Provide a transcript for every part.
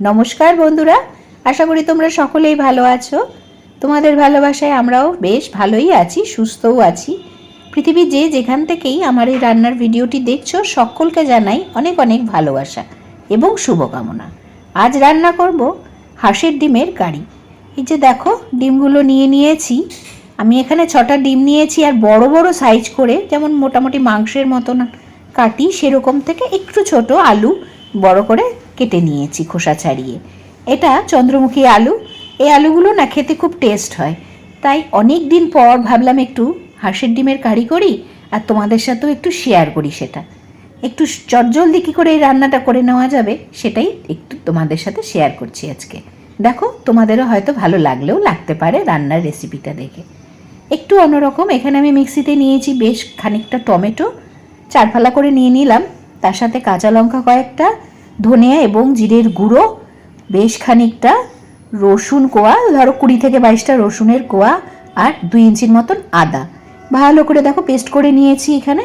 নমস্কার বন্ধুরা, আশা করি তোমরা সকলেই ভালো আছো। তোমাদের ভালোবাসায় আমরাও বেশ ভালোই আছি, সুস্থও আছি। পৃথিবীর যে যেখান থেকেই আমার এই রান্নার ভিডিওটি দেখছ, সকলকে জানাই অনেক অনেক ভালোবাসা এবং শুভকামনা। আজ রান্না করব হাঁসের ডিমের কারি। এই যে দেখো, ডিমগুলো নিয়ে নিয়েছি। আমি এখানে ছটা ডিম নিয়েছি আর বড় বড় সাইজ করে, যেমন মোটামুটি মাংসের মতন কাটি, সেরকম থেকে একটু ছোট আলু বড় করে কেটে নিয়েছি খোসা ছাড়িয়ে। এটা চন্দ্রমুখী আলু। এই আলুগুলো না খেতে খুব টেস্ট হয়। তাই অনেক দিন পর ভাবলাম একটু হাঁসের ডিমের কারি করি আর তোমাদের সাথেও একটু শেয়ার করি সেটা। একটু চটজলদি কী করে এই রান্নাটা করে নেওয়া যাবে সেটাই একটু তোমাদের সাথে শেয়ার করছি আজকে। দেখো, তোমাদেরও হয়তো ভালো লাগলেও লাগতে পারে রান্নার রেসিপিটা দেখে। একটু অন্যরকম, এখানে আমি মিক্সিতে নিয়েছি বেশ খানিকটা টমেটো। চারফালা করে নিয়ে নিলাম। তার সাথে কাঁচা লঙ্কা কয়েকটা ধনিয়া এবং জিরের গুঁড়ো, বেশ খানিকটা রসুন কোয়া, ধরো কুড়ি থেকে বাইশটা রসুনের কোয়া আর দুই ইঞ্চির মতন আদা। ভালো করে দেখো, পেস্ট করে নিয়েছি এখানে।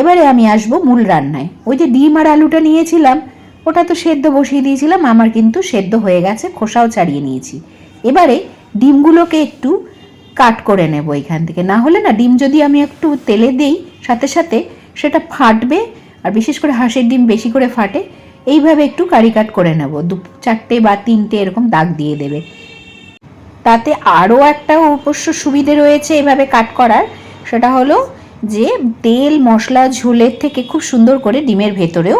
এবারে আমি আসব মূল রান্নায়। ওই যে ডিম আর আলুটা নিয়েছিলাম, ওটা তো সেদ্ধ বসিয়ে দিয়েছিলাম, আমার কিন্তু সেদ্ধ হয়ে গেছে, খোসাও ছাড়িয়ে নিয়েছি। এবারে ডিমগুলোকে একটু কাট করে নেব এখান থেকে। না হলে না, ডিম যদি আমি একটু তেলে দেই, সাথে সাথে সেটা ফাটবে, আর বিশেষ করে হাঁসের ডিম বেশি করে ফাটে এইভাবে একটু কারি কাট করে নেব। দু চারটে বা তিনটে এরকম দাগ দিয়ে দেবে। তাতে আরও একটা অবশ্য সুবিধে রয়েছে এভাবে কাট করার। সেটা হলো যে তেল, মশলা, ঝোলের থেকে খুব সুন্দর করে ডিমের ভেতরেও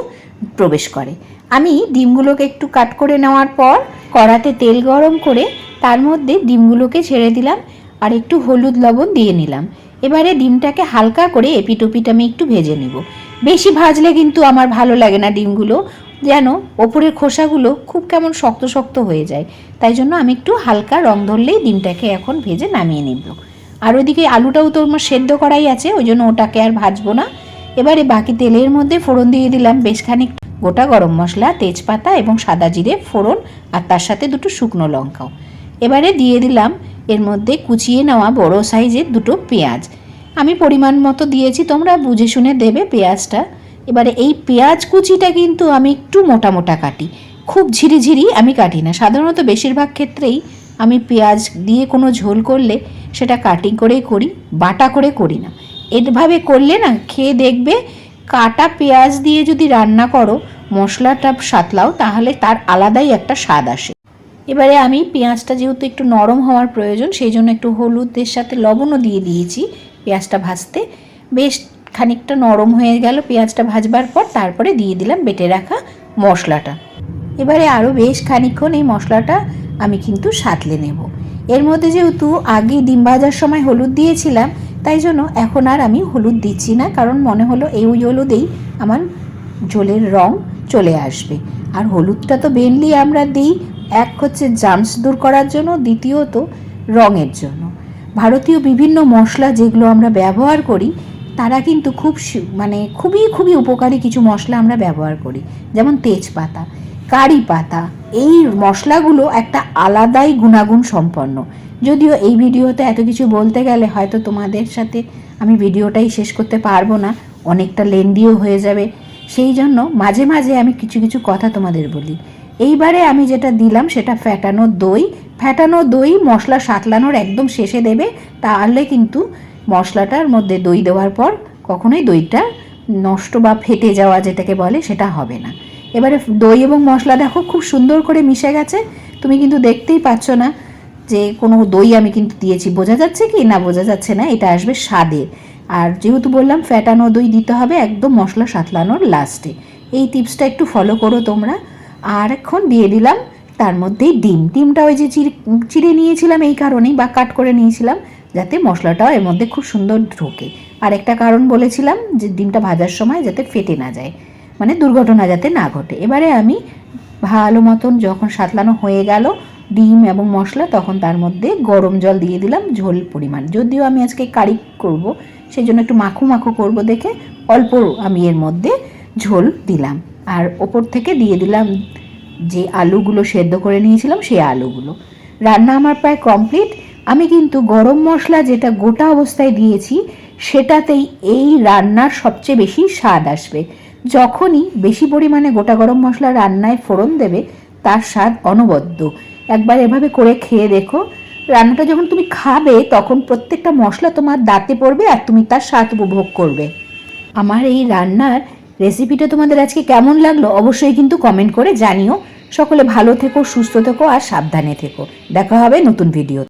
প্রবেশ করে। আমি ডিমগুলোকে একটু কাট করে নেওয়ার পর কড়াতে তেল গরম করে তার মধ্যে ডিমগুলোকে ছেড়ে দিলাম আর একটু হলুদ লবণ দিয়ে নিলাম। এবারে ডিমটাকে হালকা করে এপিট ওপিট আমি একটু ভেজে নেব। বেশি ভাজলে কিন্তু আমার ভালো লাগে না ডিমগুলো। যেন ওপরের খোসাগুলো খুব কেমন শক্ত শক্ত হয়ে যায়। তাই জন্য আমি একটু হালকা রং ধরলেই ডিমটাকে এখন ভেজে নামিয়ে নেব। আর ওইদিকে আলুটাও তো আমার সেদ্ধ করাই আছে, ওই জন্য ওটাকে আর ভাজবো না। এবারে বাকি তেলের মধ্যে ফোড়ন দিয়ে দিলাম বেশ খানিক গোটা গরম মশলা, তেজপাতা এবং সাদা জিরে ফোড়ন আর তার সাথে দুটো শুকনো লঙ্কাও। এবারে দিয়ে দিলাম এর মধ্যে কুচিয়ে নেওয়া বড় সাইজের দুটো পেঁয়াজ। আমি পরিমাণ মতো দিয়েছি, তোমরা বুঝে শুনে দেবে পেঁয়াজটা। এবারে এই পেঁয়াজ কুচিটা কিন্তু আমি একটু মোটা মোটা কাটি। খুব ঝিরিঝিরি আমি কাটি না। সাধারণত বেশিরভাগ ক্ষেত্রেই আমি পেঁয়াজ দিয়ে কোনো ঝোল করলে সেটা কাটিং করেই করি, বাটা করে করি না। এভাবে করলে না খেয়ে দেখবে কাটা পেঁয়াজ দিয়ে যদি রান্না করো, মশলাটা সাতলাও, তাহলে তার আলাদাই একটা স্বাদ আসে। এবারে আমি পেঁয়াজটা যেহেতু একটু নরম হওয়ার প্রয়োজন, সেই জন্য একটু হলুদের সাথে লবণও দিয়ে দিয়েছি পেঁয়াজটা ভাজতে। বেশ খানিকটা নরম হয়ে গেল পেঁয়াজটা ভাজবার পর তারপরে দিয়ে দিলাম বেটে রাখা মশলাটা। এবারে আরও বেশ খানিকক্ষণ এই মশলাটা আমি কিন্তু সাতলে নেব। এর মধ্যে যেহেতু আগে ডিম ভাজার সময় হলুদ দিয়েছিলাম, তাই জন্য এখন আর আমি হলুদ দিচ্ছি না, কারণ মনে হলো এই ওই হলুদেই আমার ঝোলের রং চলে আসবে। আর হলুদটা তো মেনলি আমরা দিই এক হচ্ছে জামস দূর করার জন্য, দ্বিতীয়ত রঙের জন্য। ভারতীয় বিভিন্ন মশলা যেগুলো আমরা ব্যবহার করি তারা কিন্তু খুব মানে খুবই খুবই উপকারী কিছু মশলা আমরা ব্যবহার করি। যেমন তেজপাতা কারি পাতা এই মশলাগুলো একটা আলাদাই গুণাগুণ সম্পন্ন। যদিও এই ভিডিওতে এত কিছু বলতে গেলে হয়তো তোমাদের সাথে আমি ভিডিওটাই শেষ করতে পারব না, অনেকটা লেন্দিও হয়ে যাবে। সেই জন্য মাঝে মাঝে আমি কিছু কিছু কথা তোমাদের বলি। এইবারে আমি যেটা দিলাম সেটা ফ্যাটানো দই। ফ্যাটানো দই মশলা সাতলানোর একদম শেষে দেবে, তাহলে কিন্তু মশলাটার মধ্যে দই দেওয়ার পর কখনোই দইটা নষ্ট বা ফেটে যাওয়া যেটাকে বলে সেটা হবে না। এবারে দই এবং মশলা দেখো খুব সুন্দর করে মিশে গেছে। তুমি কিন্তু দেখতেই পাচ্ছ না যে কোনো দই আমি কিন্তু দিয়েছি। বোঝা যাচ্ছে কি না বোঝা যাচ্ছে না, এটা আসবে স্বাদে। আর যেহেতু বললাম ফ্যাটানো দই দিতে হবে একদম মশলা সাতলানোর লাস্টে এই টিপসটা একটু ফলো করো তোমরা। আর এখন দিয়ে দিলাম তার মধ্যেই ডিম। ডিমটা ওই যে চিড়ে নিয়েছিলাম এই কারণেই বা কাট করে নিয়েছিলাম। যাতে মশলাটাও এর মধ্যে খুব সুন্দর ঢোকে। আর একটা কারণ বলেছিলাম যে ডিমটা ভাজার সময় যাতে ফেটে না যায় মানে দুর্ঘটনা যাতে না ঘটে। এবারে আমি ভালো মতন যখন সাতলানো হয়ে গেল ডিম এবং মশলা, তখন তার মধ্যে গরম জল দিয়ে দিলাম ঝোল পরিমাণ। যদিও আমি আজকে কারি করব সেই জন্য একটু মাখু মাখু করব দেখে অল্প আমি এর মধ্যে ঝোল দিলাম। আর ওপর থেকে দিয়ে দিলাম যে আলুগুলো সেদ্ধ করে নিয়েছিলাম, সেই আলুগুলো। রান্না আমার প্রায় কমপ্লিট। আমি কিন্তু গরম মশলা যেটা গোটা অবস্থায় দিয়েছি, সেটাতেই এই রান্নার সবচেয়ে বেশি স্বাদ আসবে। যখনই বেশি পরিমাণে গোটা গরম মশলা রান্নায় ফোড়ন দেবে, তার স্বাদ অনবদ্য। একবার এভাবে করে খেয়ে দেখো। রান্নাটা যখন তুমি খাবে, তখন প্রত্যেকটা মশলা তোমার দাঁতে পড়বে আর তুমি তার স্বাদ উপভোগ করবে। আমার এই রান্নার রেসিপিটা তোমাদের আজকে কেমন লাগল অবশ্যই কিন্তু কমেন্ট করে জানিও। সকলে ভালো থেকো, সুস্থ থেকো আর সাবধানে থেকো। দেখা হবে নতুন ভিডিও